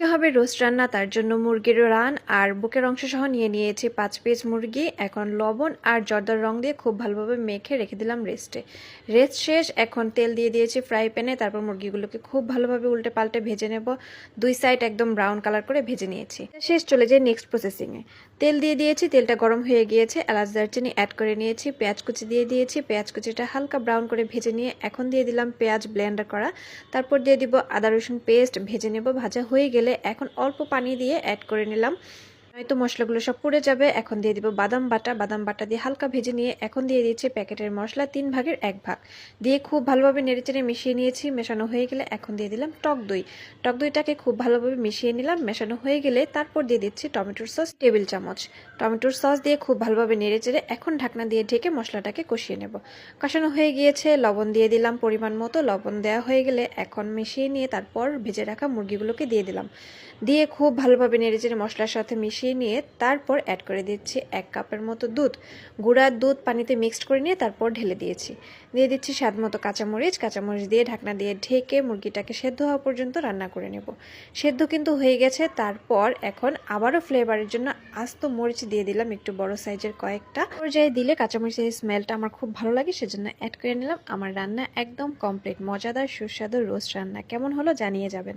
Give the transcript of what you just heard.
আজকে হবে রোস্ট রান্না, তার জন্য মুরগির রান আর বুকের অংশ সহ নিয়ে নিয়েছি পাঁচ পিস মুরগি, এখন লবণ আর জর্দার রং দিয়ে খুব ভালোভাবে মেখে রেখে দিলাম রেস্টে। রেস্ট শেষ, এখন তেল দিয়ে দিয়েছি ফ্রাই প্যানে, তারপর মুরগিগুলোকে খুব ভালোভাবে উল্টে পাল্টে ভেজে নেব। দুই সাইড একদম ব্রাউন কালার করে ভেজে নিয়েছি। শেষ, চলে যায় নেক্সট প্রসেসিংয়ে তেল দিয়ে দিয়েছি, তেলটা গরম হয়ে গিয়েছে, এলাচ, দারচিনি অ্যাড করে নিয়েছি, পেঁয়াজ কুচি দিয়ে দিয়েছি, পেঁয়াজ কুচিটা হালকা ব্রাউন করে ভেজে নিয়ে এখন দিয়ে দিলাম পেঁয়াজ ব্লেন্ডার করা। তারপর দিয়ে দিব আদা রসুন পেস্ট ভেজে নেব, ভাজা হয়ে গেলে এখন অল্প পানি দিয়ে অ্যাড করে নিলাম। হয়তো মশলাগুলো সব পুড়ে যাবে। এখন দিয়ে দিব বাদাম বাটা। বাদাম বাটা দিয়ে হালকা ভেজে নিয়ে এখন দিয়ে দিয়েছি প্যাকেটের মশলা তিন ভাগের এক ভাগ। দিয়ে খুব ভালোভাবে নেড়েচেড়ে মিশিয়ে নিয়েছি। মেশানো হয়ে গেলে এখন দিয়ে দিলাম টক দই। টক দইটাকে খুব ভালোভাবে মিশিয়ে নিলাম। মেশানো হয়ে গেলে তারপর দিয়ে দিচ্ছি টমেটোর সস টেবিল চামচ। টমেটোর সস দিয়ে খুব ভালোভাবে নেড়েচেড়ে এখন ঢাকনা দিয়ে ঢেকে মশলাটাকে কষিয়ে নেব। কষানো হয়ে গিয়েছে। লবণ দিয়ে দিলাম পরিমাণ মতো। লবণ দেওয়া হয়ে গেলে এখন মিশিয়ে নিয়ে তারপর ভেজে রাখা মুরগিগুলোকে দিয়ে দিলাম। দিয়ে খুব ভালোভাবে নেড়েচেড়ে মশলার সাথে মিশিয়ে নিয়ে তারপর অ্যাড করে দিচ্ছি এক কাপের মতো দুধ। গুঁড়ার দুধ পানিতে মিক্সড করে নিয়ে তারপর ঢেলে দিয়েছি। দিয়ে দিচ্ছি স্বাদ মতো কাঁচামরিচ। কাঁচামরিচ দিয়ে ঢাকনা দিয়ে ঢেকে মুরগিটাকে সেদ্ধ হওয়া পর্যন্ত রান্না করে নেব। সেদ্ধ কিন্তু হয়ে গেছে। তারপর এখন আবারও ফ্লেভারের জন্য আস্ত মরিচ দিয়ে দিলাম একটু বড় সাইজের কয়েকটা। পর্যায়ে দিলে কাঁচামরিচের স্মেলটা আমার খুব ভালো লাগে, সেজন্য অ্যাড করে নিলাম। আমার রান্না একদম কমপ্লিট মজাদার, সুস্বাদু রোস্ট রান্না। কেমন হলো জানিয়ে যাবেন।